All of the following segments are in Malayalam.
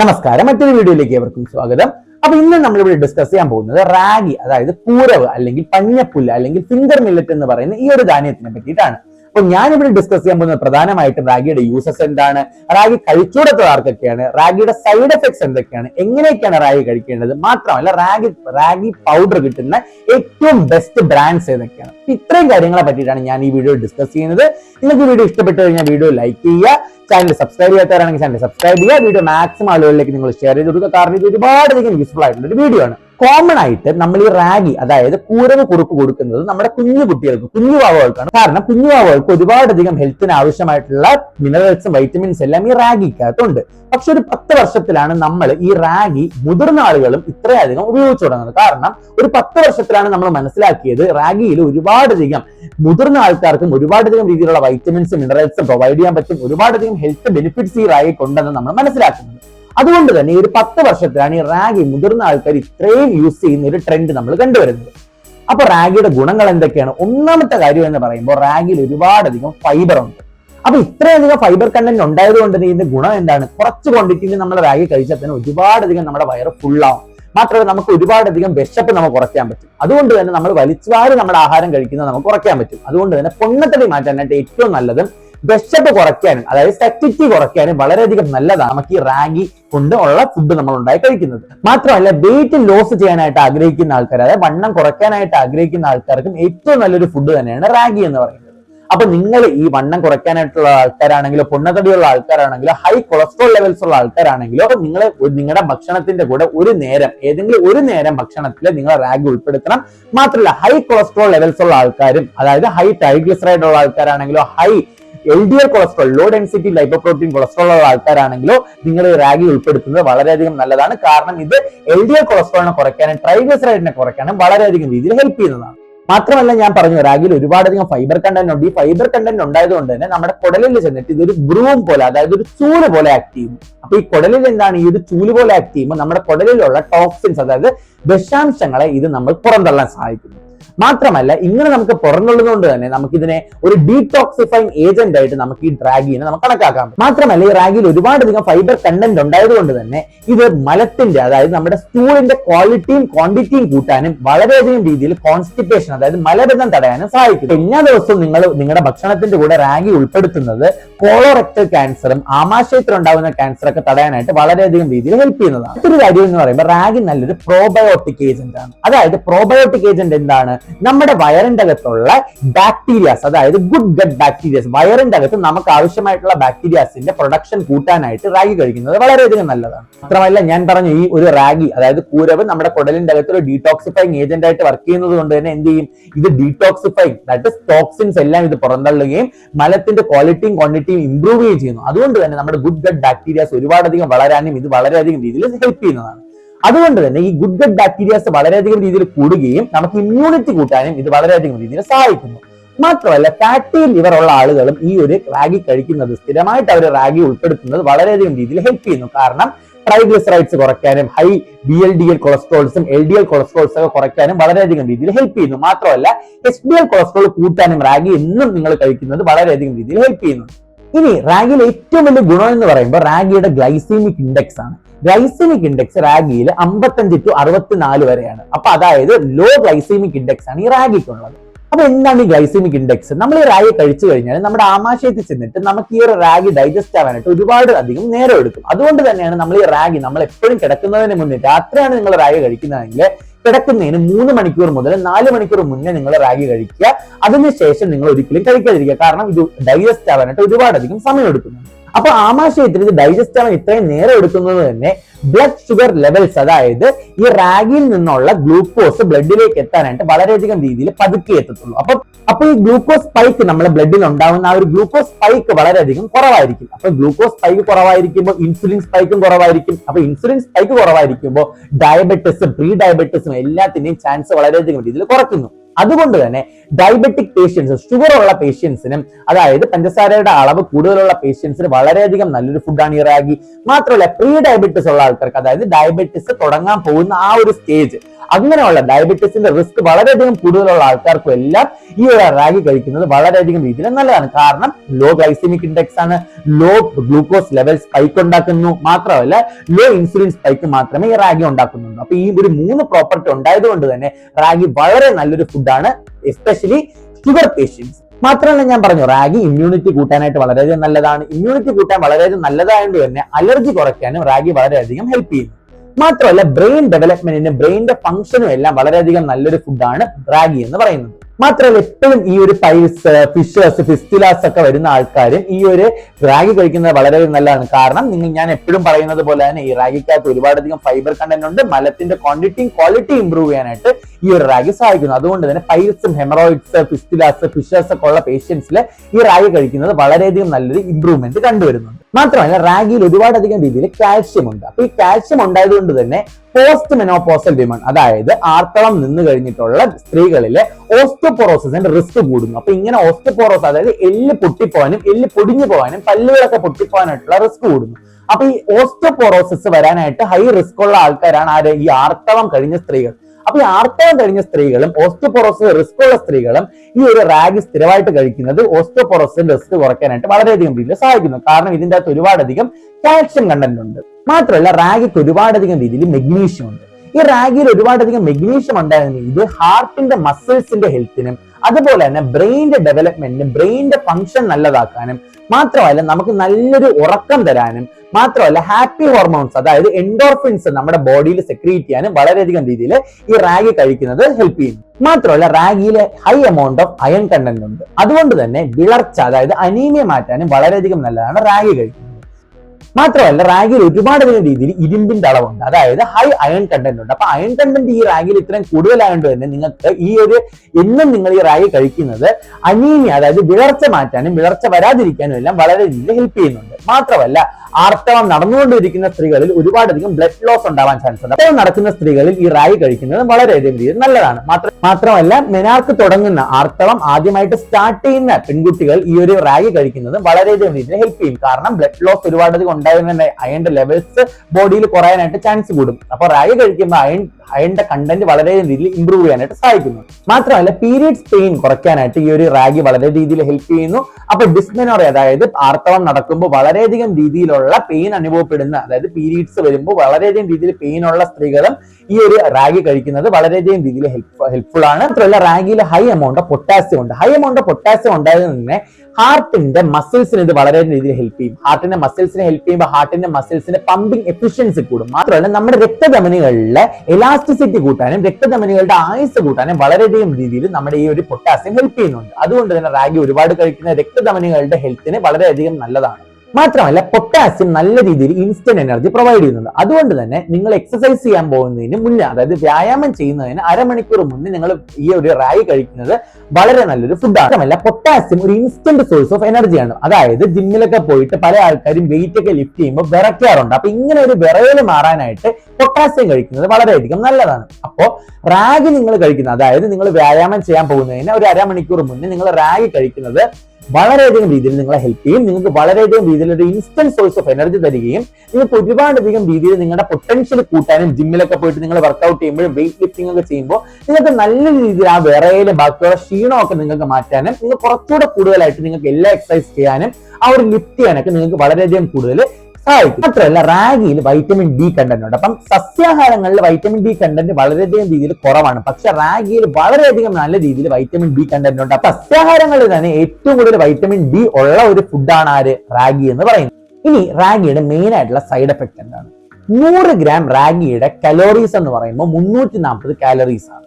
നമസ്കാരം. മറ്റൊരു വീഡിയോയിലേക്ക് ഏവർക്കും സ്വാഗതം. അപ്പൊ ഇന്ന് നമ്മൾ ഇവിടെ ഡിസ്കസ് ചെയ്യാൻ പോകുന്നത് റാഗി അതായത് പൂരവ് അല്ലെങ്കിൽ പഞ്ഞപ്പുല്ല് അല്ലെങ്കിൽ ഫിംഗർ മില്ലറ്റ് എന്ന് പറയുന്ന ഈ ഒരു ധാന്യത്തിനെ പറ്റിയിട്ടാണ്. അപ്പൊ ഞാനിവിടെ ഡിസ്കസ് ചെയ്യാൻ പോകുന്നത് പ്രധാനമായിട്ടും റാഗിയുടെ യൂസസ് എന്താണ്? റാഗി കഴിച്ചുകൂടത്തത് ആർക്കൊക്കെയാണ്? റാഗിയുടെ സൈഡ് എഫക്ട്സ് എന്തൊക്കെയാണ്? എങ്ങനെയൊക്കെയാണ് റാഗി കഴിക്കേണ്ടത്? മാത്രമല്ല റാഗി റാഗി പൗഡർ കിട്ടുന്ന ഏറ്റവും ബെസ്റ്റ് ബ്രാൻഡ്സ് ഏതൊക്കെയാണ്? ഇത്രയും കാര്യങ്ങളെ പറ്റിയിട്ടാണ് ഞാൻ ഈ വീഡിയോ ഡിസ്കസ് ചെയ്യുന്നത്. നിങ്ങൾക്ക് വീഡിയോ ഇഷ്ടപ്പെട്ടു കഴിഞ്ഞാൽ വീഡിയോ ലൈക്ക് ചെയ്യുക. ചാനൽ സബ്സ്ക്രൈബ് ചെയ്യാത്തവരാണെങ്കിൽ ചാനൽ സബ്സ്ക്രൈബ് ചെയ്യുക. വീഡിയോ മാക്സിമം ആളുകളിലേക്ക് നിങ്ങൾ ഷെയർ ചെയ്ത് കൊടുക്കുക. കാരണം ഇത് ഒരുപാടധികം യൂസ്ഫുൾ ആയിട്ടുള്ള ഒരു വീഡിയോ ആണ്. കോമൺ ആയിട്ട് നമ്മൾ ഈ റാഗി അതായത് കൂരവ് കുറുക്ക് കൊടുക്കുന്നത് നമ്മുടെ കുഞ്ഞു കുട്ടികൾക്ക് കുഞ്ഞു വാവകൾക്കാണ്. കാരണം കുഞ്ഞു വാവകൾക്ക് ഒരുപാടധികം ഹെൽത്തിന് ആവശ്യമായിട്ടുള്ള മിനറൽസും വൈറ്റമിൻസ് എല്ലാം ഈ റാഗിക്കകത്തുണ്ട്. പക്ഷെ ഒരു പത്ത് വർഷത്തിലാണ് നമ്മൾ ഈ റാഗി മുതിർന്ന ആളുകളും ഇത്രയധികം ഉപയോഗിച്ചു തുടങ്ങുന്നത്. കാരണം ഒരു പത്ത് വർഷത്തിലാണ് നമ്മൾ മനസ്സിലാക്കിയത് റാഗിയിൽ ഒരുപാടധികം മുതിർന്ന ആൾക്കാർക്കും ഒരുപാടധികം രീതിയിലുള്ള വൈറ്റമിൻസും മിനറൽസും പ്രൊവൈഡ് ചെയ്യാൻ പറ്റും. ഒരുപാടധികം ഹെൽത്ത് ബെനിഫിറ്റ്സ് ഈ റാഗിക്കുണ്ടെന്ന് കൊണ്ടെന്ന് നമ്മൾ മനസ്സിലാക്കുന്നത്. അതുകൊണ്ട് തന്നെ ഈ ഒരു പത്ത് വർഷത്തിലാണ് ഈ റാഗി മുതിർന്ന ആൾക്കാർ ഇത്രയും യൂസ് ചെയ്യുന്ന ഒരു ട്രെൻഡ് നമ്മൾ കണ്ടുവരുന്നത്. അപ്പൊ റാഗിയുടെ ഗുണങ്ങൾ എന്തൊക്കെയാണ്? ഒന്നാമത്തെ കാര്യം എന്ന് പറയുമ്പോൾ റാഗിയിൽ ഒരുപാടധികം ഫൈബർ ഉണ്ട്. അപ്പൊ ഇത്രയധികം ഫൈബർ കണ്ടന്റ് ഉണ്ടായത് കൊണ്ട് തന്നെ ഇതിന്റെ ഗുണം എന്താണ്? കുറച്ച് ക്വാണ്ടിറ്റിയിൽ നമ്മൾ റാഗി കഴിച്ചാൽ തന്നെ ഒരുപാടധികം നമ്മുടെ വയറ് ഫുള്ളാവും മാത്രമല്ല നമുക്ക് ഒരുപാടധികം വിശപ്പ് നമുക്ക് കുറയ്ക്കാൻ പറ്റും. അതുകൊണ്ട് തന്നെ നമ്മൾ വലിച്ചുവാരി നമ്മുടെ ആഹാരം കഴിക്കുന്നത് നമുക്ക് കുറയ്ക്കാൻ പറ്റും. അതുകൊണ്ട് തന്നെ പൊണ്ണത്തടി മാറ്റാനായിട്ട് ഏറ്റവും നല്ലതും വിശപ്പ് കുറയ്ക്കാനും അതായത് സെറ്റിറ്റി കുറയ്ക്കാനും വളരെയധികം നല്ലതാണ് നമുക്ക് ഈ റാഗി കൊണ്ട് ഉള്ള ഫുഡ് നമ്മൾ ഉണ്ടായി കഴിക്കുന്നത്. മാത്രമല്ല വെയിറ്റ് ലോസ് ചെയ്യാനായിട്ട് ആഗ്രഹിക്കുന്ന ആൾക്കാർ അതായത് വണ്ണം കുറയ്ക്കാനായിട്ട് ആഗ്രഹിക്കുന്ന ആൾക്കാർക്കും ഏറ്റവും നല്ലൊരു ഫുഡ് തന്നെയാണ് റാഗി എന്ന് പറയുന്നത്. അപ്പൊ നിങ്ങൾ ഈ വണ്ണം കുറയ്ക്കാനായിട്ടുള്ള ആൾക്കാരാണെങ്കിലോ പൊണ്ണത്തടിയുള്ള ആൾക്കാരാണെങ്കിലോ ഹൈ കൊളസ്ട്രോൾ ലെവൽസ് ഉള്ള ആൾക്കാരാണെങ്കിലോ നിങ്ങൾ നിങ്ങളുടെ ഭക്ഷണത്തിന്റെ കൂടെ ഒരു നേരം ഏതെങ്കിലും ഒരു നേരം ഭക്ഷണത്തിൽ നിങ്ങൾ റാഗി ഉൾപ്പെടുത്തണം. മാത്രമല്ല ഹൈ കൊളസ്ട്രോൾ ലെവൽസ് ഉള്ള ആൾക്കാരും അതായത് ഹൈ ട്രൈഗ്ലിസറൈഡ് ഉള്ള ആൾക്കാരാണെങ്കിലോ high L D L cholesterol low density lipoprotein cholesterol ഉള്ള ആൾക്കാരാണെങ്കിലോ നിങ്ങൾ റാഗി ഉൾപ്പെടുത്തുന്നത് വളരെയധികം നല്ലതാണ്. കാരണം ഇത് എൽ ഡി എൽ കൊളസ്ട്രോളിനെ കുറയ്ക്കാനും ട്രൈഗ്ലിസറൈഡിനെ കുറയ്ക്കാനും വളരെയധികം രീതിയിൽ ഹെൽപ്പ് ചെയ്യുന്നതാണ്. മാത്രമല്ല ഞാൻ പറഞ്ഞു റാഗിൽ ഒരുപാടധികം ഫൈബർ കണ്ടന്റ് ഉണ്ട്. ഈ ഫൈബർ കണ്ടന്റ് ഉണ്ടായതുകൊണ്ട് തന്നെ നമ്മുടെ കുടലിൽ ചെന്നിട്ട് ഇതൊരു ബ്രൂം പോലെ അതായത് ഒരു ചൂൽ പോലെ ആക്ട് ചെയ്യും അപ്പൊ ഈ കുടലിൽ എന്താണ്? ഈ ഒരു ചൂൽ പോലെ ആക്ട് ചെയ്യുമ്പോൾ നമ്മുടെ കുടലിലുള്ള ടോക്സിൻസ് അതായത് വിഷാംശങ്ങളെ ഇത് നമ്മൾ പുറന്തള്ളാൻ സഹായിക്കുന്നു. മാത്രമല്ല ഇങ്ങനെ നമുക്ക് പുറന്നുള്ളതുകൊണ്ട് തന്നെ നമുക്ക് ഇതിനെ ഒരു ഡീടോക്സിഫൈങ് ഏജന്റ് ആയിട്ട് നമുക്ക് ഈ റാഗിനെ നമുക്ക് കണക്കാക്കാം. മാത്രമല്ല ഈ റാഗിയിൽ ഒരുപാടധികം ഫൈബർ കണ്ടന്റ് ഉണ്ടായതുകൊണ്ട് തന്നെ ഇത് മലത്തിന്റെ അതായത് നമ്മുടെ സ്റ്റൂളിന്റെ ക്വാളിറ്റിയും ക്വാണ്ടിറ്റിയും കൂട്ടാനും വളരെയധികം രീതിയിൽ കോൺസ്റ്റിപ്പേഷൻ അതായത് മലബന്ധം തടയാനും സഹായിക്കും. എല്ലാ ദിവസവും നിങ്ങൾ നിങ്ങളുടെ ഭക്ഷണത്തിന്റെ കൂടെ റാഗി ഉൾപ്പെടുത്തുന്നത് കോളോറക്ടൽ ക്യാൻസറും ആമാശയത്തിൽ ഉണ്ടാകുന്ന ക്യാൻസർ ഒക്കെ തടയാനായിട്ട് വളരെയധികം രീതിയിൽ ഹെൽപ്പ് ചെയ്യുന്നതാണ്. മറ്റൊരു കാര്യം എന്ന് പറയുമ്പോൾ റാഗി നല്ലൊരു പ്രോബയോട്ടിക് ഏജന്റ് ആണ്. അതായത് പ്രോബയോട്ടിക് ഏജന്റ് എന്താണ്? നമ്മുടെ വയറിന്റെ അകത്തുള്ള ബാക്ടീരിയാസ് അതായത് ഗുഡ് ഗഡ് ബാക്ടീരിയാസ് വയറിന്റെ അകത്ത് നമുക്ക് ആവശ്യമായിട്ടുള്ള ബാക്ടീരിയാസിന്റെ പ്രൊഡക്ഷൻ കൂട്ടാനായിട്ട് റാഗി കഴിക്കുന്നത് വളരെയധികം നല്ലതാണ്. മാത്രമല്ല ഞാൻ പറഞ്ഞു ഈ ഒരു റാഗി അതായത് കൂരവ് നമ്മുടെ കുടലിന്റെ അകത്ത് ഒരു ഡീടോക്സിഫൈങ് ഏജന്റ് ആയിട്ട് വർക്ക് ചെയ്യുന്നത് കൊണ്ട് തന്നെ എന്ത് ചെയ്യും? ഇത് ഡീടോക്സിഫൈങ് ദാറ്റ് ടോക്സിൻസ് എല്ലാം ഇത് പുറന്തള്ളുകയും മലത്തിന്റെ ക്വാളിറ്റിയും ക്വാണ്ടിറ്റിയും ഇംപ്രൂവ് ചെയ്യുകയും ചെയ്യുന്നു. അതുകൊണ്ട് തന്നെ നമ്മുടെ ഗുഡ് ഗഡ് ബാക്ടീരിയാസ് ഒരുപാടധികം വളരാനും ഇത് വളരെയധികം രീതിയിൽ ഹെൽപ്പ് ചെയ്യുന്നതാണ്. അതുകൊണ്ട് തന്നെ ഈ ഗുഡ് ഗഡ് ബാക്ടീരിയാസ് വളരെയധികം രീതിയിൽ കൂടുകയും നമുക്ക് ഇമ്മ്യൂണിറ്റി കൂട്ടാനും ഇത് വളരെയധികം രീതിയിൽ സഹായിക്കുന്നു. മാത്രമല്ല ഫാറ്റി ലിവർ ഉള്ള ആളുകളും ഈ ഒരു റാഗി കഴിക്കുന്നത് സ്ഥിരമായിട്ട് അവർ റാഗി ഉൾപ്പെടുത്തുന്നത് വളരെയധികം രീതിയിൽ ഹെൽപ്പ് ചെയ്യുന്നു. കാരണം ട്രൈഗ്ലിസറൈഡ്സ് കുറയ്ക്കാനും high B L D L കൊളസ്ട്രോൾസും L D L cholesterols ഒക്കെ കുറയ്ക്കാനും വളരെയധികം രീതിയിൽ ഹെൽപ്പ് ചെയ്യുന്നു. മാത്രമല്ല എസ് ഡി എൽ കൊളസ്ട്രോൾ കൂട്ടാനും റാഗി എന്നും നിങ്ങൾ കഴിക്കുന്നത് വളരെയധികം രീതിയിൽ ഹെൽപ്പ് ചെയ്യുന്നു. ഇനി റാഗിയിലെ ഏറ്റവും വലിയ ഗുണം എന്ന് പറയുമ്പോൾ റാഗിയുടെ ഗ്ലൈസീമിക് ഇൻഡെക്സ് ആണ്. ഗ്ലൈസീമിക് ഇൻഡെക്സ് റാഗിയിൽ അമ്പത്തഞ്ച് ടു അറുപത്തിനാല് വരെയാണ്. അപ്പൊ അതായത് ലോ ഗ്ലൈസീമിക് ഇൻഡെക്സ് ആണ് ഈ റാഗിക്കുള്ളത് അപ്പൊ എന്താണ് ഈ ഗ്ലൈസീമിക് ഇൻഡെക്സ് നമ്മൾ ഈ റാഗി കഴിച്ചു കഴിഞ്ഞാൽ നമ്മുടെ ആമാശയത്തിൽ ചെന്നിട്ട് നമുക്ക് ഈ ഒരു റാഗി ഡൈജസ്റ്റ് ആവാനായിട്ട് ഒരുപാട് അധികം നേരം എടുക്കും. അതുകൊണ്ട് തന്നെയാണ് നമ്മൾ ഈ റാഗി നമ്മൾ എപ്പോഴും കിടക്കുന്നതിന് മുന്നേ രാത്രിയാണ് നിങ്ങൾ റാഗി കഴിക്കുന്നതെങ്കിൽ കിടക്കുന്നതിന് മൂന്ന് മണിക്കൂർ മുതൽ നാല് മണിക്കൂർ മുന്നേ നിങ്ങൾ റാഗി കഴിക്കുക. അതിനുശേഷം നിങ്ങൾ ഒരിക്കലും കഴിക്കാതിരിക്കുക. കാരണം ഇത് ഡൈജസ്റ്റ് ആവാനായിട്ട് ഒരുപാടധികം സമയം എടുക്കുന്നുണ്ട്. അപ്പൊ ആമാശയത്തിൽ ഇത് ഡൈജസ്റ്റ് ആവാൻ ഇത്രയും നേരം എടുക്കുന്നത് തന്നെ ബ്ലഡ് ഷുഗർ ലെവൽസ് അതായത് ഈ റാഗിൽ നിന്നുള്ള ഗ്ലൂക്കോസ് ബ്ലഡിലേക്ക് എത്താനായിട്ട് വളരെയധികം രീതിയിൽ പതുക്കെ എത്തത്തുള്ളൂ. അപ്പൊ അപ്പൊ ഈ ഗ്ലൂക്കോസ് സ്പൈക്ക് നമ്മുടെ ബ്ലഡിൽ ഉണ്ടാവുന്ന ആ ഒരു ഗ്ലൂക്കോസ് സ്പൈക്ക് വളരെയധികം കുറവായിരിക്കും. അപ്പൊ ഗ്ലൂക്കോസ് സ്പൈക്ക് കുറവായിരിക്കുമ്പോൾ ഇൻസുലിൻ സ്പൈക്കും കുറവായിരിക്കും. അപ്പൊ ഇൻസുലിൻ സ്പൈക്ക് കുറവായിരിക്കുമ്പോൾ ഡയബറ്റിസും പ്രീ ഡയബറ്റിസും എല്ലാത്തിന്റെയും ചാൻസ് വളരെയധികം രീതിയിൽ കുറയ്ക്കുന്നു. അതുകൊണ്ട് തന്നെ ഡയബറ്റിക് പേഷ്യൻസ് ഷുഗർ ഉള്ള പേഷ്യൻസിനും അതായത് പഞ്ചസാരയുടെ അളവ് കൂടുതലുള്ള പേഷ്യൻസിന് വളരെയധികം നല്ലൊരു ഫുഡാണ് ഈ റാഗി. മാത്രമല്ല പ്രീ ഡയബറ്റിസ് ഉള്ള ആൾക്കാർക്ക് അതായത് ഡയബറ്റിസ് തുടങ്ങാൻ പോകുന്ന ആ ഒരു സ്റ്റേജ് അങ്ങനെയുള്ള ഡയബറ്റിസിന്റെ റിസ്ക് വളരെയധികം കൂടുതലുള്ള ആൾക്കാർക്കും എല്ലാം ഈ ഒരു റാഗി കഴിക്കുന്നത് വളരെയധികം രീതിയിൽ നല്ലതാണ്. കാരണം ലോ ഗ്ലൈസിമിക് ഇൻഡെക്സ് ആണ് ലോ ഗ്ലൂക്കോസ് ലെവൽ സ്പൈക്ക് ഉണ്ടാക്കുന്നു. മാത്രമല്ല ലോ ഇൻസുലിൻ സ്പൈക്ക് മാത്രമേ ഈ റാഗി ഉണ്ടാക്കുന്നുള്ളൂ. അപ്പൊ ഈ ഒരു മൂന്ന് പ്രോപ്പർട്ടി ഉണ്ടായതുകൊണ്ട് തന്നെ റാഗി വളരെ നല്ലൊരു ഫുഡാണ് എസ്പെഷ്യലി ഷുഗർ പേഷ്യൻസ് മാത്രമല്ല ഞാൻ പറഞ്ഞു റാഗി ഇമ്മ്യൂണിറ്റി കൂട്ടാനായിട്ട് വളരെയധികം നല്ലതാണ്. ഇമ്മ്യൂണിറ്റി കൂട്ടാൻ വളരെയധികം നല്ലതായതുകൊണ്ട് തന്നെ അലർജി കുറയ്ക്കാനും റാഗി വളരെയധികം ഹെൽപ്പ് ചെയ്യുന്നു. മാത്രമല്ല ബ്രെയിൻ ഡെവലപ്മെന്റിനും ബ്രെയിനിന്റെ ഫംഗ്ഷനും എല്ലാം വളരെയധികം നല്ലൊരു ഫുഡാണ് റാഗി എന്ന് പറയുന്നത്. മാത്രമല്ല എപ്പോഴും ഈ ഒരു പൈൽസ് ഫിഷേഴ്സ് ഫിസ്റ്റുലാസ് ഒക്കെ വരുന്ന ആൾക്കാർ ഈ ഒരു റാഗി കഴിക്കുന്നത് വളരെ നല്ലതാണ്. കാരണം നിങ്ങൾ ഞാൻ എപ്പോഴും പറയുന്നത് പോലെ തന്നെ ഈ റാഗിക്കകത്ത് ഒരുപാടധികം ഫൈബർ കണ്ടന്റ് ഉണ്ട്. മലത്തിന്റെ ക്വാണ്ടിറ്റിയും ക്വാളിറ്റി ഇംപ്രൂവ് ചെയ്യാനായിട്ട് ഈ ഒരു റാഗി സഹായിക്കുന്നു. അതുകൊണ്ട് തന്നെ പൈൽസും ഹെമറോയിഡ്സ് ഫിസ്റ്റുലാസ് ഫിഷേഴ്സ് ഒക്കെ ഉള്ള പേഷ്യൻസിൽ ഈ റാഗി കഴിക്കുന്നത് വളരെയധികം നല്ലൊരു ഇംപ്രൂവ്മെന്റ് കണ്ടുവരുന്നുണ്ട്. മാത്രമല്ല റാഗിയിൽ ഒരുപാടധികം രീതിയിൽ കാൽഷ്യം ഉണ്ട്. അപ്പൊ ഈ കാൽഷ്യം ഉണ്ടായതുകൊണ്ട് തന്നെ പോസ്റ്റ് മെനോപോസൽ വിമൺ അതായത് ആർത്തളം നിന്ന് കഴിഞ്ഞിട്ടുള്ള സ്ത്രീകളിലെ ഓസ്റ്റോപൊറോസിന്റെ റിസ്ക് കൂടുന്നു. അപ്പൊ ഇങ്ങനെ ഓസ്റ്റോപോറോസ് അതായത് എല്ല് പൊട്ടിപ്പോവാനും എല്ല് പൊടിഞ്ഞു പോകാനും പല്ലുകളൊക്കെ പൊട്ടിപ്പോവാനായിട്ടുള്ള റിസ്ക് കൂടുന്നു. അപ്പൊ ഈ ഓസ്റ്റോപോറോസിസ് വരാനായിട്ട് ഹൈ റിസ്ക് ഉള്ള ആൾക്കാരാണ് ആര്? ഈ ആർത്തളം കഴിഞ്ഞ സ്ത്രീകൾ. അപ്പൊ ഈ ആർത്തവം കഴിഞ്ഞ സ്ത്രീകളും ഓസ്റ്റോപൊറോസിസ് റിസ്ക് ഉള്ള സ്ത്രീകളും ഈ ഒരു റാഗ് സ്ഥിരമായിട്ട് കഴിക്കുന്നത് ഓസ്റ്റോപൊറോസിന്റെ റിസ്ക് കുറയ്ക്കാനായിട്ട് വളരെയധികം രീതിയിൽ സഹായിക്കുന്നു. കാരണം ഇതിന്റെ അകത്ത് ഒരുപാടധികം കാൽഷ്യം കണ്ടന്റ് ഉണ്ട്. മാത്രമല്ല റാഗിക്ക് ഒരുപാടധികം രീതിയിൽ മെഗ്നീഷ്യം ഉണ്ട്. ഈ റാഗിയിൽ ഒരുപാടധികം മെഗ്നീഷ്യം ഉണ്ടായിരുന്നു ഇത് ഹാർട്ടിന്റെ മസിൽസിന്റെ ഹെൽത്തിനും അതുപോലെ തന്നെ ബ്രെയിന്റെ ഡെവലപ്മെന്റിനും ബ്രെയിന്റെ ഫംഗ്ഷൻ നല്ലതാക്കാനും മാത്രമല്ല നമുക്ക് നല്ലൊരു ഉറക്കം തരാനും മാത്രമല്ല ഹാപ്പി ഹോർമോൺസ് അതായത് എൻഡോർഫിൻസ് നമ്മുടെ ബോഡിയിൽ സെക്രീറ്റ് ചെയ്യാനും വളരെയധികം രീതിയിൽ ഈ റാഗി കഴിക്കുന്നത് ഹെൽപ്പ് ചെയ്യും. മാത്രമല്ല റാഗിയിലെ high amount of iron content ഉണ്ട്. അതുകൊണ്ട് തന്നെ വിളർച്ച അതായത് അനീമിയ മാറ്റാനും വളരെയധികം നല്ലതാണ് റാഗി കഴിക്കുന്നത്. മാത്രമല്ല റാഗിയിൽ വലിയ രീതിയിൽ ഇരുമ്പിന്റെ അളവുണ്ട്. അതായത് ഹൈ അയൺ കണ്ടന്റ് ഉണ്ട്. അപ്പൊ അയൺ കണ്ടന്റ് ഈ റാഗിൽ ഇത്രയും കൂടുതലായതുകൊണ്ട് തന്നെ നിങ്ങൾക്ക് ഈ ഒരു എന്നും നിങ്ങൾ ഈ റാഗി കഴിക്കുന്നത് അനീമിയ അതായത് വിളർച്ച മാറ്റാനും വിളർച്ച വരാതിരിക്കാനും എല്ലാം വളരെ രീതിയിൽ ഹെൽപ്പ് ചെയ്യുന്നുണ്ട്. മാത്രമല്ല ആർത്തവം നടന്നുകൊണ്ടിരിക്കുന്ന സ്ത്രീകളിൽ ഒരുപാടധികം ബ്ലഡ് ലോസ് ഉണ്ടാവാൻ ചാൻസ് ഉണ്ട്. അപ്പോൾ നടക്കുന്ന സ്ത്രീകളിൽ ഈ റായി കഴിക്കുന്നത് വളരെയധികം രീതിയിൽ നല്ലതാണ്. മാത്ര- മാത്രമല്ല മെനാർക്ക് തുടങ്ങുന്ന ആർത്തവം ആദ്യമായിട്ട് സ്റ്റാർട്ട് ചെയ്യുന്ന പെൺകുട്ടികൾ ഈ ഒരു റായി കഴിക്കുന്നത് വളരെയധികം രീതിയിൽ ഹെൽപ്പ് ചെയ്യും. കാരണം ബ്ലഡ് ലോസ് ഒരുപാടധികം ഉണ്ടായിരുന്ന അയണിന്റെ ലെവൽസ് ബോഡിയിൽ കുറയാനായിട്ട് ചാൻസ് കൂടും. അപ്പോൾ റായി കഴിക്കുമ്പോൾ അയൺ അയണിന്റെ കണ്ടന്റ് വളരെ രീതിയിൽ ഇമ്പ്രൂവ് ചെയ്യാനായിട്ട് സഹായിക്കുന്നു മാത്രമല്ല പീരിയഡ്സ് പെയിൻ കുറയ്ക്കാനായിട്ട് ഈ ഒരു റാഗി വളരെ രീതിയിൽ ഹെൽപ്പ് ചെയ്യുന്നു. അപ്പൊ ഡിസ്മിനോറി അതായത് ആർത്തവം നടക്കുമ്പോൾ വളരെയധികം രീതിയിലുള്ള പെയിൻ അനുഭവപ്പെടുന്ന അതായത് പീരീഡ്സ് വരുമ്പോൾ വളരെയധികം രീതിയിൽ പെയിൻ ഉള്ള സ്ത്രീകളും ഈ ഒരു റാഗി കഴിക്കുന്നത് വളരെയധികം രീതിയിൽ ഹെൽപ്പ് ഹെൽപ്ഫുൾ ആണ്. മാത്രമല്ല റാഗിയിൽ ഹൈ എമൗണ്ട് പൊട്ടാസ്യം ഉണ്ട്. ഹൈ എമൗണ്ട് പൊട്ടാസ്യം ഉണ്ടായതിൽ തന്നെ ഹാർട്ടിന്റെ മസിൽസിന് ഇത് വളരെ രീതിയിൽ ഹെൽപ്പ് ചെയ്യും. ഹാർട്ടിന്റെ മസിൽസിനെ ഹെൽപ്പ് ചെയ്യുമ്പോൾ ഹാർട്ടിന്റെ മസിൽസിന്റെ പമ്പിംഗ് എഫിഷ്യൻസി കൂടും. മാത്രമല്ല നമ്മുടെ രക്തധമനികളിലെ എലാസ്റ്റിസിറ്റി കൂട്ടാനും രക്തധമനികളുടെ ആയുസ് കൂട്ടാനും വളരെയധികം രീതിയിൽ നമ്മുടെ ഈ ഒരു പൊട്ടാസ്യം ഹെൽപ്പ് ചെയ്യുന്നുണ്ട്. അതുകൊണ്ട് തന്നെ റാഗി ഒരുപാട് കഴിക്കുന്ന രക്തധമനികളുടെ ഹെൽത്തിന് വളരെയധികം നല്ലതാണ്. മാത്രമല്ല പൊട്ടാസ്യം നല്ല രീതിയിൽ ഇൻസ്റ്റന്റ് എനർജി പ്രൊവൈഡ് ചെയ്യുന്നുണ്ട്. അതുകൊണ്ട് തന്നെ നിങ്ങൾ എക്സസൈസ് ചെയ്യാൻ പോകുന്നതിന് മുന്നേ അതായത് വ്യായാമം ചെയ്യുന്നതിന് അരമണിക്കൂർ മുന്നേ നിങ്ങൾ ഈ ഒരു റായി കഴിക്കുന്നത് വളരെ നല്ലൊരു ഫുഡാണ് മാത്രമല്ല പൊട്ടാസ്യം ഒരു ഇൻസ്റ്റന്റ് സോഴ്സ് ഓഫ് എനർജിയാണ് അതായത് ജിമ്മിലൊക്കെ പോയിട്ട് പല ആൾക്കാരും വെയിറ്റ് ഒക്കെ ലിഫ്റ്റ് ചെയ്യുമ്പോൾ വിറയ്ക്കാറുണ്ട്. അപ്പൊ ഇങ്ങനെ ഒരു വിറയൽ മാറാനായിട്ട് പൊട്ടാസ്യം കഴിക്കുന്നത് വളരെയധികം നല്ലതാണ്. അപ്പോൾ റാഗി നിങ്ങൾ കഴിക്കുന്നത് അതായത് നിങ്ങൾ വ്യായാമം ചെയ്യാൻ പോകുന്നതിന് ഒരു അരമണിക്കൂർ മുന്നേ നിങ്ങൾ റാഗി കഴിക്കുന്നത് വളരെയധികം രീതിയിൽ നിങ്ങളെ ഹെൽപ്പ് ചെയ്യും. നിങ്ങൾക്ക് വളരെയധികം രീതിയിൽ ഒരു ഇൻസ്റ്റന്റ് സോഴ്സ് ഓഫ് എനർജി തരികയും നിങ്ങൾക്ക് ഒരുപാടധികം രീതിയിൽ നിങ്ങളുടെ പൊട്ടൻഷ്യൽ കൂട്ടാനും ജിമ്മിലൊക്കെ പോയിട്ട് നിങ്ങൾ വർക്കൗട്ട് ചെയ്യുമ്പോഴും വെയിറ്റ് ലിഫ്റ്റിംഗ് ഒക്കെ ചെയ്യുമ്പോൾ നിങ്ങൾക്ക് നല്ല രീതിയിൽ ആ വിറയിലും ബാക്കിയുള്ള ക്ഷീണമൊക്കെ നിങ്ങൾക്ക് മാറ്റാനും നിങ്ങൾ കുറച്ചുകൂടെ കൂടുതലായിട്ട് നിങ്ങൾക്ക് എല്ലാ എക്സസൈസ് ചെയ്യാനും ആ ഒരു ലിഫ്റ്റ് ചെയ്യാനൊക്കെ നിങ്ങൾക്ക് വളരെയധികം കൂടുതൽ സഹായിക്കും മാത്രമല്ല റാഗിയിൽ വൈറ്റമിൻ ഡി കണ്ടന്റ് ഉണ്ട്. അപ്പം സസ്യാഹാരങ്ങളിൽ വൈറ്റമിൻ ഡി കണ്ടന്റ് വളരെയധികം രീതിയിൽ കുറവാണ്. പക്ഷെ റാഗിയിൽ വളരെയധികം നല്ല രീതിയിൽ വൈറ്റമിൻ ഡി കണ്ടന്റ് ഉണ്ട്. അപ്പൊ സസ്യാഹാരങ്ങളിൽ തന്നെ ഏറ്റവും കൂടുതൽ വൈറ്റമിൻ ഡി ഉള്ള ഒരു ഫുഡാണ് ആര്? റാഗി എന്ന് പറയുന്നത്. ഇനി റാഗിയുടെ മെയിൻ ആയിട്ടുള്ള സൈഡ് എഫക്ട് എന്താണ്? നൂറ് ഗ്രാം റാഗിയുടെ കലോറീസ് എന്ന് പറയുമ്പോൾ മുന്നൂറ്റി നാൽപ്പത് കാലറീസ് ആണ്.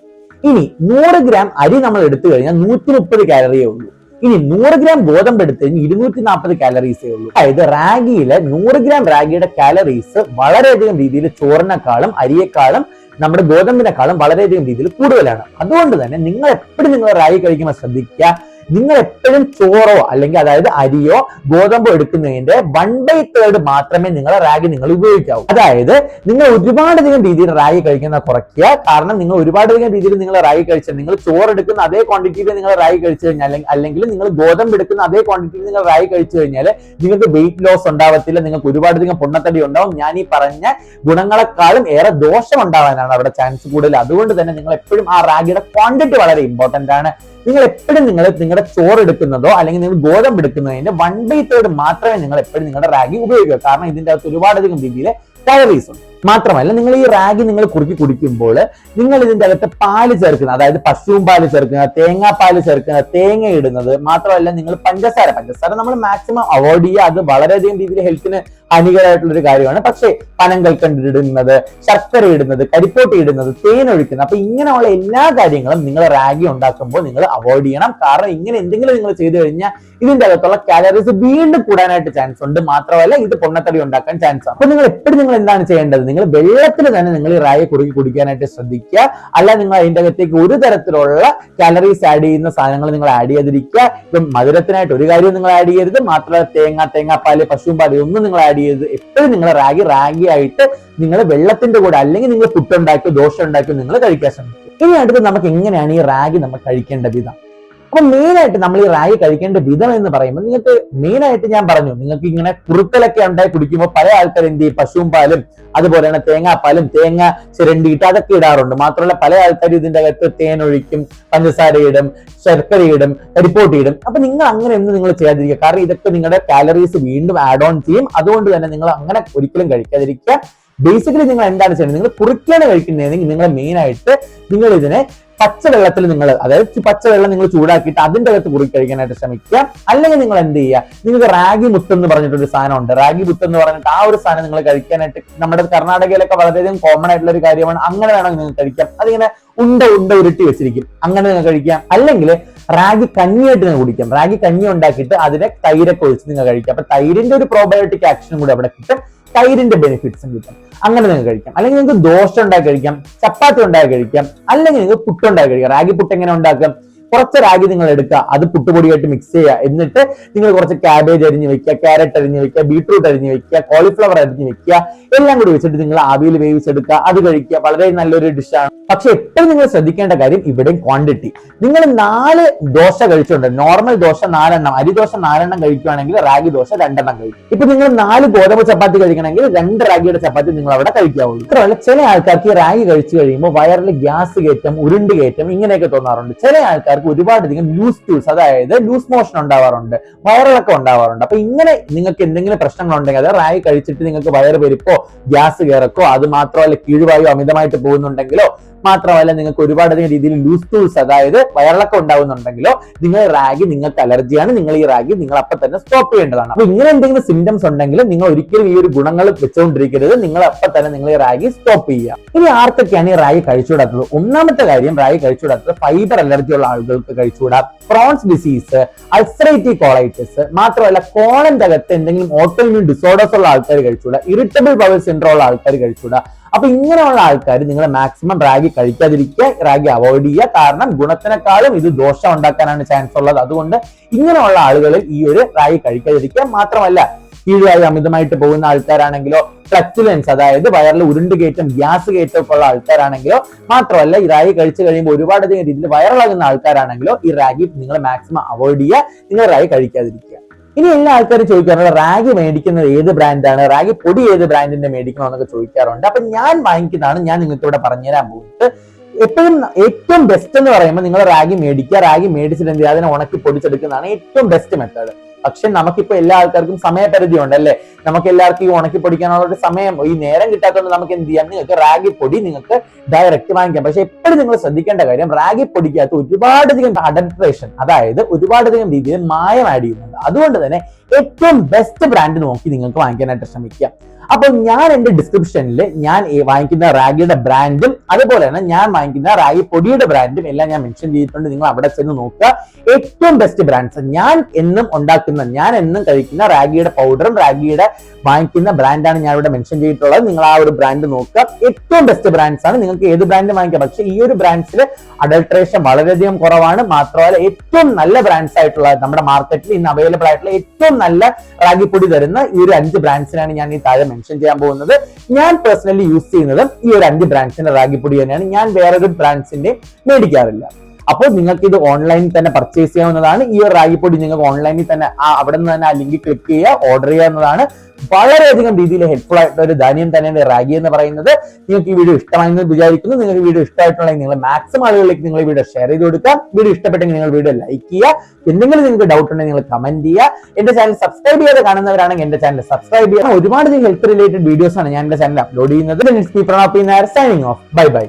ഇനി നൂറ് ഗ്രാം അരി നമ്മൾ എടുത്തു കഴിഞ്ഞാൽ നൂറ്റി മുപ്പത് കാലറിയേ ഉള്ളൂ. ഇനി നൂറ് ഗ്രാം ഗോതമ്പ് എടുത്ത് കഴിഞ്ഞാൽ ഇരുന്നൂറ്റി നാൽപ്പത് കാലറീസേ ഉള്ളൂ. അതായത് റാഗിയിലെ നൂറ് ഗ്രാം റാഗിയുടെ കാലറീസ് വളരെയധികം രീതിയിൽ ചോറിനേക്കാളും അരിയേക്കാളും നമ്മുടെ ഗോതമ്പിനെക്കാളും വളരെയധികം രീതിയിൽ കൂടുതലാണ്. അതുകൊണ്ട് തന്നെ നിങ്ങൾ എപ്പോഴും നിങ്ങൾ റാഗി കഴിക്കുമ്പോൾ ശ്രദ്ധിക്കുക. നിങ്ങൾ എപ്പോഴും ചോറോ അല്ലെങ്കിൽ അതായത് അരിയോ ഗോതമ്പോ എടുക്കുന്നതിന്റെ വൺ ബൈ തേർഡ് മാത്രമേ നിങ്ങൾ റാഗി നിങ്ങൾ ഉപയോഗിക്കാവൂ. അതായത് നിങ്ങൾ ഒരുപാടധികം രീതിയിൽ റാഗി കഴിക്കുന്ന കുറയ്ക്കുക. കാരണം നിങ്ങൾ ഒരുപാടധികം രീതിയിൽ നിങ്ങൾ റാഗി കഴിച്ചാൽ നിങ്ങൾ ചോറ് എടുക്കുന്ന അതേ ക്വാണ്ടിറ്റിയിൽ നിങ്ങൾ റാഗി കഴിച്ചു കഴിഞ്ഞാൽ അല്ലെങ്കിൽ- നിങ്ങൾ ഗോതമ്പ് എടുക്കുന്ന അതേ ക്വാണ്ടിറ്റിയിൽ നിങ്ങൾ റാഗി കഴിച്ചു കഴിഞ്ഞാൽ നിങ്ങൾക്ക് വെയിറ്റ് ലോസ് ഉണ്ടാവത്തില്ല. നിങ്ങൾക്ക് ഒരുപാടധികം പൊണ്ണത്തടി ഉണ്ടാവും. ഞാൻ ഈ പറഞ്ഞ ഗുണങ്ങളെക്കാളും ഏറെ ദോഷം ഉണ്ടാവാനാണ് അവിടെ ചാൻസ് കൂടുതൽ. അതുകൊണ്ട് തന്നെ നിങ്ങൾ എപ്പോഴും ആ റാഗിയുടെ ക്വാണ്ടിറ്റി വളരെ ഇമ്പോർട്ടന്റ് ആണ്. നിങ്ങൾ എപ്പോഴും നിങ്ങൾ നിങ്ങളുടെ ചോറ് എടുക്കുന്നതോ അല്ലെങ്കിൽ നിങ്ങൾ ഗോതമ്പ് എടുക്കുന്നതിന്റെ വൺ ബൈ തേർഡ് മാത്രമേ നിങ്ങൾ എപ്പോഴും നിങ്ങളുടെ റാഗി ഉപയോഗിക്കുക. കാരണം ഇതിന്റെ അകത്ത് ഒരുപാടധികം രീതിയിൽ കാലറീസ് ഉണ്ട്. മാത്രമല്ല നിങ്ങൾ ഈ റാഗി നിങ്ങൾ കുറുക്കി കുടിക്കുമ്പോൾ നിങ്ങൾ ഇതിന്റെ അകത്ത് പാൽ ചേർക്കുന്നത് അതായത് പശുവും പാൽ ചേർക്കുന്നത് തേങ്ങാപ്പാൽ ചേർക്കുന്നത് തേങ്ങ ഇടുന്നത് മാത്രമല്ല നിങ്ങൾ പഞ്ചസാര പഞ്ചസാര നമ്മൾ മാക്സിമം അവോയ്ഡ് ചെയ്യുക. അത് വളരെയധികം രീതിയിൽ ഹെൽത്തിന് ഹാനികരമായിട്ടുള്ള ഒരു കാര്യമാണ്. പക്ഷേ പനം കൽക്കണ്ട് ഇടുന്നത് ശർക്കര ഇടുന്നത് കരിപ്പോട്ടി ഇടുന്നത് തേൻ ഒഴിക്കുന്നത് അപ്പൊ ഇങ്ങനെയുള്ള എല്ലാ കാര്യങ്ങളും നിങ്ങൾ റാഗി ഉണ്ടാക്കുമ്പോൾ നിങ്ങൾ അവോയ്ഡ് ചെയ്യണം. കാരണം ഇങ്ങനെ എന്തെങ്കിലും നിങ്ങൾ ചെയ്തു കഴിഞ്ഞാൽ ഇതിന്റെ അകത്തുള്ള കാലറീസ് വീണ്ടും കൂടാനായിട്ട് ചാൻസ് ഉണ്ട്. മാത്രമല്ല ഇത് പൊണ്ണത്തടി ഉണ്ടാക്കാൻ ചാൻസ് ആണ്. അപ്പൊ നിങ്ങൾ എപ്പോഴും നിങ്ങൾ എന്താണ് ചെയ്യേണ്ടത്? നിങ്ങൾ വെള്ളത്തിൽ തന്നെ നിങ്ങൾ ഈ റായ കുറുകി കുടിക്കാനായിട്ട് ശ്രദ്ധിക്കുക. അല്ല നിങ്ങൾ അതിന്റെ അകത്തേക്ക് ഒരു തരത്തിലുള്ള കാലറീസ് ആഡ് ചെയ്യുന്ന സാധനങ്ങൾ നിങ്ങൾ ആഡ് ചെയ്തിരിക്കുക ഇപ്പം മധുരത്തിനായിട്ട് ഒരു കാര്യവും നിങ്ങൾ ആഡ് ചെയ്യരുത്. മാത്രമല്ല തേങ്ങ തേങ്ങാപ്പാൽ പശുവും പാൽ ഒന്നും നിങ്ങൾ ആഡ് ചെയ്യരുത്. എപ്പോഴും നിങ്ങൾ റാഗി റാഗി ആയിട്ട് നിങ്ങൾ വെള്ളത്തിന്റെ കൂടെ അല്ലെങ്കിൽ നിങ്ങൾ പുട്ടുണ്ടാക്കി ദോശ ഉണ്ടാക്കി നിങ്ങൾ കഴിക്കാൻ ശ്രമിക്കും ഇനി അടുത്ത് നമുക്ക് എങ്ങനെയാണ് ഈ റാഗി നമ്മൾ കഴിക്കേണ്ട വിധം അപ്പൊ മെയിനായിട്ട് നമ്മൾ ഈ റായി കഴിക്കേണ്ട വിധം എന്ന് പറയുമ്പോൾ നിങ്ങൾക്ക് മെയിനായിട്ട് ഞാൻ പറഞ്ഞു നിങ്ങൾക്ക് ഇങ്ങനെ കുറുക്കലൊക്കെ ഉണ്ടായി കുടിക്കുമ്പോൾ പല ആൾക്കാർ എന്ത് ചെയ്യും? പശുവും പാലും അതുപോലെ തന്നെ തേങ്ങാപ്പാലും തേങ്ങ ചിരണ്ടിയിട്ട് അതൊക്കെ ഇടാറുണ്ട്. മാത്രമല്ല പല ആൾക്കാരും ഇതിന്റെ അകത്ത് തേനൊഴിക്കും പഞ്ചസാര ഇടും ശർക്കര ഇടും കരിപ്പോട്ടി ഇടും. അപ്പൊ നിങ്ങൾ അങ്ങനെ ഒന്നും നിങ്ങൾ ചെയ്യാതിരിക്കുക. കാരണം ഇതൊക്കെ നിങ്ങളുടെ കാലറീസ് വീണ്ടും ആഡ് ഓൺ ചെയ്യും. അതുകൊണ്ട് തന്നെ നിങ്ങൾ അങ്ങനെ ഒരിക്കലും കഴിക്കാതിരിക്കുക. ബേസിക്കലി നിങ്ങൾ എന്താണ് ചെയ്യുന്നത്? നിങ്ങൾ കുറിക്കാണ് കഴിക്കുന്നതെങ്കിൽ നിങ്ങൾ മെയിൻ ആയിട്ട് നിങ്ങൾ ഇതിനെ പച്ചവെള്ളത്തിൽ നിങ്ങൾ അതായത് പച്ചവെള്ളം നിങ്ങൾ ചൂടാക്കിയിട്ട് അതിന്റെ അകത്ത് കുറി കഴിക്കാനായിട്ട് ശ്രമിക്കുക. അല്ലെങ്കിൽ നിങ്ങൾ എന്ത് ചെയ്യുക നിങ്ങൾക്ക് റാഗി മുത്ത് എന്ന് പറഞ്ഞിട്ടൊരു സാധനം ഉണ്ട് റാഗി മുത്ത് എന്ന് പറഞ്ഞിട്ട് ആ ഒരു സാധനം നിങ്ങൾ കഴിക്കാനായിട്ട് നമ്മുടെ കർണാടകയിലൊക്കെ വളരെയധികം കോമൺ ആയിട്ടുള്ള ഒരു കാര്യമാണ്. അങ്ങനെ വേണമെങ്കിൽ നിങ്ങൾക്ക് കഴിക്കാം അതിങ്ങനെ ഉണ്ട ഉണ്ട ഉരുട്ടി വെച്ചിരിക്കും. അങ്ങനെ നിങ്ങൾ കഴിക്കാം. അല്ലെങ്കിൽ റാഗി കഞ്ഞിയായിട്ട് നിങ്ങൾ കുടിക്കാം. റാഗി കഞ്ഞി ഉണ്ടാക്കിയിട്ട് അതിനെ തൈരൊക്കെ ഒഴിച്ച് നിങ്ങൾ കഴിക്കാം. അപ്പൊ തൈരിന്റെ ഒരു പ്രോബയോട്ടിക് ആക്ഷനും കൂടി അവിടെ കിട്ടും. തൈരിന്റെ ബെനിഫിറ്റ്സും കിട്ടും. അങ്ങനെ നിങ്ങൾക്ക് കഴിക്കാം. അല്ലെങ്കിൽ നിങ്ങൾക്ക് ദോശ ഉണ്ടാക്കി കഴിക്കാം ചപ്പാത്തി ഉണ്ടാക്കി കഴിക്കാം അല്ലെങ്കിൽ നിങ്ങൾക്ക് പുട്ടുണ്ടാക്കി കഴിക്കാം. റാഗി പുട്ട് എങ്ങനെ ഉണ്ടാക്കാം? കുറച്ച് റാഗി നിങ്ങൾ എടുക്കുക. അത് പുട്ടുപൊടിയായിട്ട് മിക്സ് ചെയ്യുക. എന്നിട്ട് നിങ്ങൾ കുറച്ച് ക്യാബേജ് അരിഞ്ഞ് വെക്കുക ക്യാരറ്റ് അരിഞ്ഞ് വെക്കുക ബീട്രൂട്ട് അരിഞ്ഞ് വെക്കുക കോളിഫ്ലവർ അരിഞ്ഞ് വെക്കുക എല്ലാം കൂടി വെച്ചിട്ട് നിങ്ങൾ ആവിയിൽ വേവിച്ചെടുക്കുക. അത് കഴിക്കുക. വളരെ നല്ലൊരു ഡിഷാണ് പക്ഷെ എപ്പോഴും നിങ്ങൾ ശ്രദ്ധിക്കേണ്ട കാര്യം ഇവിടെയും ക്വാണ്ടിറ്റി നിങ്ങൾ നാല് ദോശ കഴിച്ചുണ്ട് നോർമൽ ദോശ നാലെണ്ണം അരിദോശ നാലെണ്ണം കഴിക്കുകയാണെങ്കിൽ റാഗി ദോശ രണ്ടെണ്ണം കഴിക്കും. ഇപ്പൊ നിങ്ങൾ നാല് ഗോതമ്പ് ചപ്പാത്തി കഴിക്കണമെങ്കിൽ രണ്ട് റാഗിയുടെ ചപ്പാത്തി നിങ്ങൾ അവിടെ കഴിക്കാവുള്ളൂ. ഇത്രയല്ല ചില ആൾക്കാർക്ക് ഈ റാഗി കഴിച്ചു കഴിയുമ്പോൾ വയറിൽ ഗ്യാസ് കയറ്റം ഉരുണ്ട് കയറ്റം ഇങ്ങനെയൊക്കെ തോന്നാറുണ്ട്. ചില ആൾക്കാർക്ക് ഒരുപാടധികം ലൂസ് ടൂൾസ് അതായത് ലൂസ് മോഷൻ ഉണ്ടാവാറുണ്ട് വയറിളക്കം ഉണ്ടാവാറുണ്ട്. അപ്പൊ ഇങ്ങനെ നിങ്ങൾക്ക് എന്തെങ്കിലും പ്രശ്നങ്ങൾ ഉണ്ടെങ്കിൽ അതായത് റായി കഴിച്ചിട്ട് നിങ്ങൾക്ക് വയറ് പെരുപ്പോ ഗ്യാസ് കയറക്കോ അത് മാത്രമല്ല കീഴുവായു അമിതമായിട്ട് പോകുന്നുണ്ടെങ്കിലോ മാത്രമല്ല നിങ്ങൾക്ക് ഒരുപാട് ഒരുപാടധികം രീതിയിൽ ലൂസ് ടൂൾസ് അതായത് വയറിളക്കം ഉണ്ടാവുന്നുണ്ടെങ്കിലോ നിങ്ങൾ റാഗി നിങ്ങൾക്ക് അലർജിയാണ് നിങ്ങൾ ഈ റാഗി നിങ്ങൾ അപ്പൊ തന്നെ സ്റ്റോപ്പ് ചെയ്യേണ്ടതാണ്. അപ്പൊ ഇങ്ങനെ എന്തെങ്കിലും സിംറ്റംസ് ഉണ്ടെങ്കിൽ നിങ്ങൾ ഒരിക്കലും ഈ ഒരു ഗുണങ്ങൾ വെച്ചുകൊണ്ടിരിക്കരുത് നിങ്ങൾ അപ്പൊ തന്നെ നിങ്ങൾ ഈ റാഗി സ്റ്റോപ്പ് ചെയ്യുക. ഇനി ആർക്കൊക്കെയാണ് ഈ റാഗി കഴിച്ചുകൂടാത്തത്? ഒന്നാമത്തെ കാര്യം റാഗി കഴിച്ചുകൂടാത്തത് ഫൈബർ അലർജി ഉള്ള ആളുകൾക്ക് കഴിച്ചുകൂടാ. ക്രോൺസ് ഡിസീസ് അൾസറേറ്റീവ് കോളൈറ്റിസ് മാത്രമല്ല കോളന്റെ അകത്ത് എന്തെങ്കിലും ഓട്ടോമ്യൂൺ ഡിസോർഡേഴ്സ് ഉള്ള ആൾക്കാർ കഴിച്ചുകൂടാ. ഇറിറ്റബിൾ പവർ സിൻഡ്രോം ഉള്ള ആൾക്കാർ കഴിച്ചുകൂടാ. അപ്പൊ ഇങ്ങനെയുള്ള ആൾക്കാർ നിങ്ങളെ മാക്സിമം റാഗി കഴിക്കാതിരിക്കുക റാഗി അവോയ്ഡ് ചെയ്യുക. കാരണം ഗുണത്തിനേക്കാളും ഇത് ദോഷം ഉണ്ടാക്കാനാണ് ചാൻസ് ഉള്ളത്. അതുകൊണ്ട് ഇങ്ങനെയുള്ള ആളുകളിൽ ഈ ഒരു റാഗി കഴിക്കാതിരിക്കുക മാത്രമല്ല കീഴായി അമിതമായിട്ട് പോകുന്ന ആൾക്കാരാണെങ്കിലോ ഫ്ലക്സുലൻസ് അതായത് വയറിൽ ഉരുണ്ട് കയറ്റം ഗ്യാസ് കയറ്റം ഒക്കെ ഉള്ള ആൾക്കാരാണെങ്കിലോ മാത്രമല്ല ഈ റാഗി കഴിച്ചു കഴിയുമ്പോൾ ഒരുപാട് ഒരുപാടധികം രീതിയിൽ വയറിളകുന്ന ആൾക്കാരാണെങ്കിലോ ഈ റാഗി നിങ്ങൾ മാക്സിമം അവോയ്ഡ് ചെയ്യുക നിങ്ങൾ റാഗി കഴിക്കാതിരിക്കുക. ഇനി എല്ലാ ആൾക്കാരും ചോദിക്കാറുണ്ട് റാഗി മേടിക്കുന്നത് ഏത് ബ്രാൻഡാണ് റാഗി പൊടി ഏത് ബ്രാൻഡിന്റെ മേടിക്കണം എന്നൊക്കെ ചോദിക്കാറുണ്ട്. അപ്പൊ ഞാൻ വാങ്ങിക്കുന്നതാണ് ഞാൻ നിങ്ങൾക്ക് ഇവിടെ പറഞ്ഞുതരാൻ പോകുന്നത്. എപ്പോഴും ഏറ്റവും ബെസ്റ്റ് എന്ന് പറയുമ്പോൾ നിങ്ങൾ റാഗി മേടിക്കുക. റാഗി മേടിച്ചിട്ട് എന്ത് ചെയ്യുക? അതിനെ ഉണക്കി പൊടിച്ചെടുക്കുന്നതാണ് ഏറ്റവും ബെസ്റ്റ് മെത്തേഡ് പക്ഷെ നമുക്കിപ്പോ എല്ലാ ആൾക്കാർക്കും സമയപരിധി ഉണ്ട് അല്ലേ? നമുക്ക് എല്ലാവർക്കും ഈ ഉണക്കി പൊടിക്കാനുള്ള ഒരു സമയം ഈ നേരം കിട്ടാത്തതുകൊണ്ട് നമുക്ക് എന്ത് ചെയ്യാം? നിങ്ങൾക്ക് റാഗി പൊടി നിങ്ങൾക്ക് ഡയറക്റ്റ് വാങ്ങിക്കാം. പക്ഷെ എപ്പോഴും നിങ്ങൾ ശ്രദ്ധിക്കേണ്ട കാര്യം റാഗി പൊടിക്കകത്ത് ഒരുപാടധികം അഡൽട്രേഷൻ അതായത് ഒരുപാടധികം രീതിയിൽ മായം ആഡ് ചെയ്യുന്നുണ്ട്. അതുകൊണ്ട് തന്നെ ഏറ്റവും ബെസ്റ്റ് ബ്രാൻഡ് നോക്കി നിങ്ങൾക്ക് വാങ്ങിക്കാനായിട്ട് ശ്രമിക്കുക അപ്പോൾ ഞാൻ എന്റെ ഡിസ്ക്രിപ്ഷനിൽ ഞാൻ വാങ്ങിക്കുന്ന റാഗിയുടെ ബ്രാൻഡും അതുപോലെ തന്നെ ഞാൻ വാങ്ങിക്കുന്ന റാഗി പൊടിയുടെ ബ്രാൻഡും എല്ലാം ഞാൻ മെൻഷൻ ചെയ്തിട്ടുണ്ട്. നിങ്ങൾ അവിടെ ചെന്ന് നോക്കുക. ഏറ്റവും ബെസ്റ്റ് ബ്രാൻഡ്സ് ഞാൻ എന്നും ഉണ്ടാക്കുന്ന ഞാൻ എന്നും കഴിക്കുന്ന റാഗിയുടെ പൗഡറും റാഗിയുടെ വാങ്ങിക്കുന്ന ബ്രാൻഡാണ് ഞാൻ ഇവിടെ മെൻഷൻ ചെയ്തിട്ടുള്ളത്. നിങ്ങൾ ആ ഒരു ബ്രാൻഡ് നോക്കുക. ഏറ്റവും ബെസ്റ്റ് ബ്രാൻഡ്സ് ആണ്. നിങ്ങൾക്ക് ഏത് ബ്രാൻഡ് വാങ്ങിക്കാം? പക്ഷേ ഈ ഒരു ബ്രാൻഡ്സിൽ അഡൾട്രേഷൻ വളരെയധികം കുറവാണ്. മാത്രമല്ല ഏറ്റവും നല്ല ബ്രാൻഡ്സ് ആയിട്ടുള്ള നമ്മുടെ മാർക്കറ്റിൽ ഇന്ന് അവൈലബിൾ ആയിട്ടുള്ള ഏറ്റവും നല്ല റാഗിപ്പൊടി തരുന്ന ഈ ഒരു അഞ്ച് ബ്രാൻഡ്സിനാണ് ഞാൻ ഈ താഴെ മെൻഷൻ ചെയ്യാൻ പോകുന്നത്. ഞാൻ പേഴ്സണലി യൂസ് ചെയ്യുന്നത് ഈ ഒരു അഞ്ച് ബ്രാൻഡ്സിന്റെ റാഗിപ്പൊടി തന്നെയാണ്. ഞാൻ വേറൊരു ബ്രാൻഡ്സിന്റെ മേടിക്കാറില്ല. അപ്പോൾ നിങ്ങൾക്ക് ഇത് ഓൺലൈനിൽ തന്നെ പർച്ചേസ് ചെയ്യാവുന്നതാണ്. ഈ ഒരു റാഗിപ്പൊടി നിങ്ങൾക്ക് ഓൺലൈനിൽ തന്നെ ആ അവിടെ നിന്ന് തന്നെ ആ ലിങ്ക് ക്ലിക്ക് ചെയ്യുക ഓർഡർ ചെയ്യാവുന്നതാണ് വളരെയധികം രീതിയിൽ ഹെൽപ്ഫുൾ ആയിട്ടുള്ള ഒരു ധാന്യം തന്നെയാണ് റാഗി എന്ന് പറയുന്നത്. നിങ്ങൾക്ക് ഈ വീഡിയോ ഇഷ്ടമായെന്ന് വിചാരിക്കുന്നു. നിങ്ങൾക്ക് വീഡിയോ ഇഷ്ടമായിട്ടുണ്ടെങ്കിൽ നിങ്ങൾ മാക്സിമം ആളുകളിലേക്ക് നിങ്ങൾ ഈ വീഡിയോ ഷെയർ ചെയ്ത് കൊടുക്കുക. വീഡിയോ ഇഷ്ടപ്പെട്ടെങ്കിൽ നിങ്ങൾ വീഡിയോ ലൈക്ക് ചെയ്യുക. എന്തെങ്കിലും നിങ്ങൾക്ക് ഡൗട്ട് ഉണ്ടെങ്കിൽ നിങ്ങൾ കമന്റ് ചെയ്യുക. എന്റെ ചാനൽ സബ്സ്ക്രൈബ് ചെയ്ത് കാണുന്നവരാണെങ്കിൽ എന്റെ ചാനൽ സബ്സ്ക്രൈബ് ചെയ്യുക. ഒരുപാട് ഹെൽത്ത് റിലേറ്റഡ് വീഡിയോസ് ആണ് ഞാൻ എന്റെ ചാനൽ അപ്ലോഡ് ചെയ്യുന്നത്. Signing off bye bye